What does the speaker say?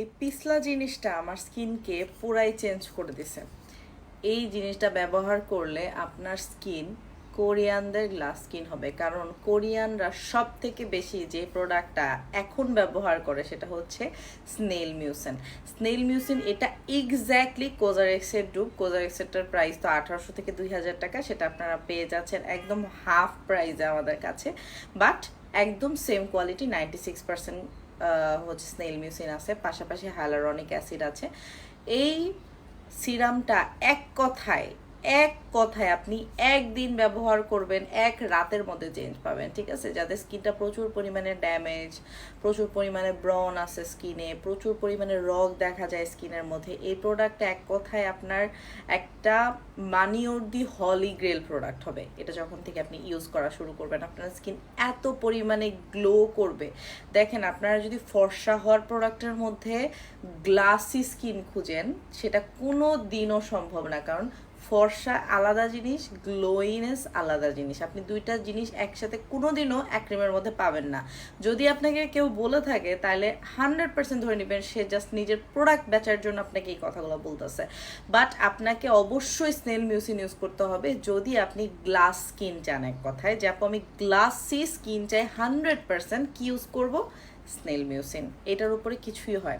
এই পিছলা জিনিসটা আমার স্কিনকে পুরাই চেঞ্জ করে দিছে। এই জিনিসটা ব্যবহার করলে আপনার স্কিন কোরিয়ানদের গ্লাস স্কিন হবে। কারণ কোরিয়ানরা সব থেকে বেশি যে প্রোডাক্টটা এখন ব্যবহার করে সেটা হচ্ছে স্নেল মিউসেন স্নেল মিউসিন এটা এক্স্যাক্টলি কোজারেক্সের ডুব কোজারেক্সেরটার প্রাইস তো আঠারোশো থেকে দুই হাজার টাকা। সেটা আপনারা পেয়ে যাচ্ছেন একদম হাফ প্রাইসে আমাদের কাছে। বাট একদম same quality ninety six percent হচ্ছে স্নেল মিউসিন আছে পাশাপাশি হ্যালারনিক অ্যাসিড আছে। এই সিরামটা এক কথায় এক কথায় আপনি একদিন ব্যবহার করবেন, এক রাতের মধ্যে চেঞ্জ পাবেন, ঠিক আছে? যাদের স্কিনটা প্রচুর পরিমাণে ড্যামেজ প্রচুর পরিমাণে ব্রন আছে স্কিনে প্রচুর পরিমাণে রগ দেখা যায় স্কিনের মধ্যে। এই প্রোডাক্টটা এক কথায় আপনার একটা মানি দি হলি গ্রেল প্রোডাক্ট হবে। এটা যখন থেকে আপনি ইউজ করা শুরু করবেন, আপনার স্কিন এত পরিমাণে গ্লো করবে। দেখেন, আপনারা যদি ফর্সা হওয়ার প্রোডাক্টের মধ্যে গ্লাসি স্কিন খুঁজেন, সেটা কোনো দিনও সম্ভব না। কারণ ফর্সা আলাদা জিনিস গ্লোইনেস আলাদা জিনিস। আপনি দুইটা জিনিস একসাথে কোনোদিনও এক ক্রিমের মধ্যে পাবেন না। যদি আপনাকে কেউ বলে থাকে, তাহলে হান্ড্রেড পার্সেন্ট ধরে নেবেন সে জাস্ট নিজের প্রোডাক্ট বেচার জন্য আপনাকে এই কথাগুলো বলতেছে। বাট আপনাকে অবশ্যই স্নেল মিউসিন ইউজ করতে হবে। যদি আপনি গ্লাস স্কিন চান এক কথায়, যে আমি গ্লাসি স্কিন চাই হান্ড্রেড পার্সেন্ট কি ইউজ করব? স্নেল মিউসিন এটার উপরে কিছুই হয়।